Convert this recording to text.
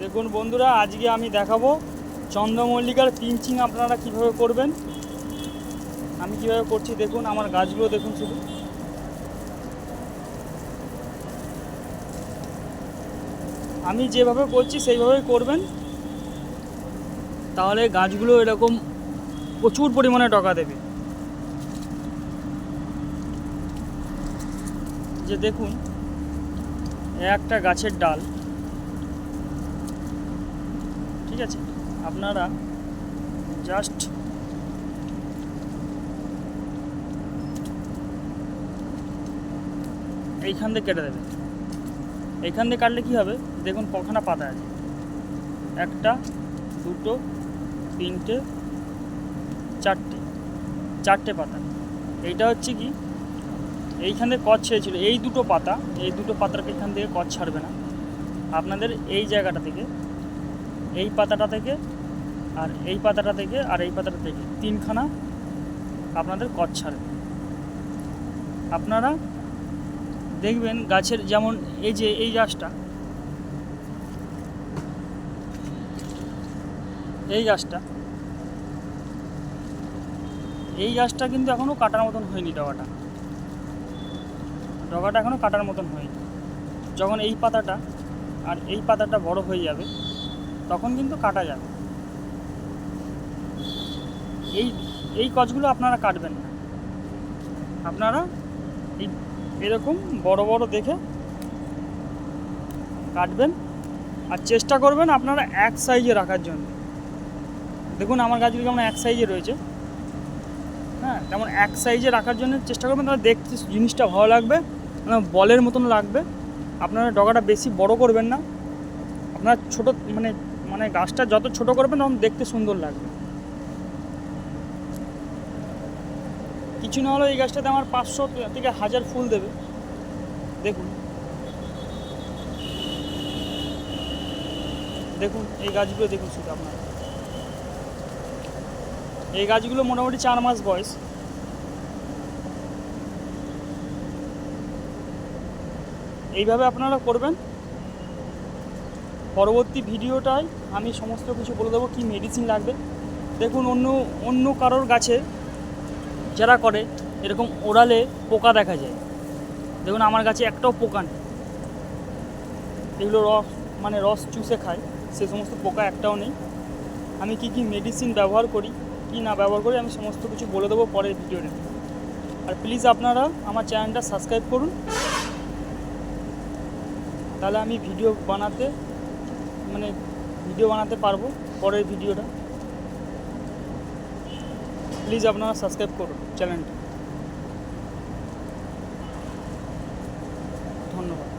দেখুন বন্ধুরা, আজকে আমি দেখাবো চন্দ্রমল্লিকার পিঞ্চিং আপনারা কীভাবে করবেন। আমি কীভাবে করছি দেখুন, আমার গাছগুলো দেখুন শুধু। আমি যেভাবে করছি সেইভাবেই করবেন। তাহলে গাছগুলো এরকম প্রচুর পরিমাণে টকা দেবে। যে দেখুন, একটা গাছের ডাল। ঠিক আছে? আপনারা জাস্ট এইখান থেকে কেটে দেবেন। এইখান দিয়ে কাটলে কী হবে? দেখুন কখানা পাতা আছে। একটা, দুটো, তিনটে, চারটে চারটে পাতা। এইটা হচ্ছে কি? এইখান থেকে কচ ছেড়েছিল। এই দুটো পাতা, এই দুটো পাতাকে এখান থেকে কচ ছাড়বে না। আপনাদের এই জায়গাটা থেকে এই পাতাটা থেকে আর এই পাতাটা থেকে আর এই পাতাটা থেকে তিনখানা আপনাদের কচ ছাড়বে আপনারা দেখবেন গাছের যেমন এই যে এই গাছটা এই গাছটা এই গাছটা কিন্তু এখনও কাটার মতন হয়নি ডগাটা। ডগাটা এখনও কাটার মতন হয়নি। যখন এই পাতাটা আর এই পাতাটা বড় হয়ে যাবে তখন কিন্তু কাটা যাবে। এই এই কচগুলো আপনারা কাটবেন না। আপনারা এই, এরকম বড় বড় দেখে কাটবেন আর চেষ্টা করবেন আপনারা এক সাইজে রাখার জন্য। দেখুন, আমার গাছগুলো কেমন এক সাইজে রয়েছে। হ্যাঁ তেমন এক সাইজে রাখার জন্য চেষ্টা করবেন, তাহলে দেখতে জিনিসটা ভালো লাগবে মানে বলের মতন লাগবে। আপনারা ডগাটা বেশি বড় করবেন না। আপনার ছোট মানে মানে গাছটা যত ছোট করবেন, তখন দেখতে সুন্দর লাগবে। কিছু না হলেও এই গাছটাতে আমার পাঁচশো থেকে হাজার ফুল দেবে। দেখুন। দেখুন, এই গাছগুলো দেখুন শুধু আপনারা। এই গাছগুলো মোটামুটি চার মাস বয়স। এইভাবে আপনারা করবেন। পরবর্তী ভিডিওটায় আমি সমস্ত কিছু বলে দেবো কী মেডিসিন লাগবে। দেখুন, অন্য অন্য কারোর গাছে যারা করে, এরকম ওড়ালে পোকা দেখা যায়। দেখুন, আমার গাছে একটাও পোকা নেই। এগুলো রস মানে রস চুষে খায়, সে সমস্ত পোকা একটাও নেই। আমি কি কি মেডিসিন ব্যবহার করি, কি না ব্যবহার করি, আমি সমস্ত কিছু বলে দেবো পরের ভিডিওতে। আর প্লিজ আপনারা আমার চ্যানেলটা সাবস্ক্রাইব করুন। তাহলে আমি ভিডিও বানাতে মানে ভিডিও বানাতে পারব পরের ভিডিওটা। প্লিজ আপনারা সাবস্ক্রাইব করুন চ্যানেলটা ধন্যবাদ।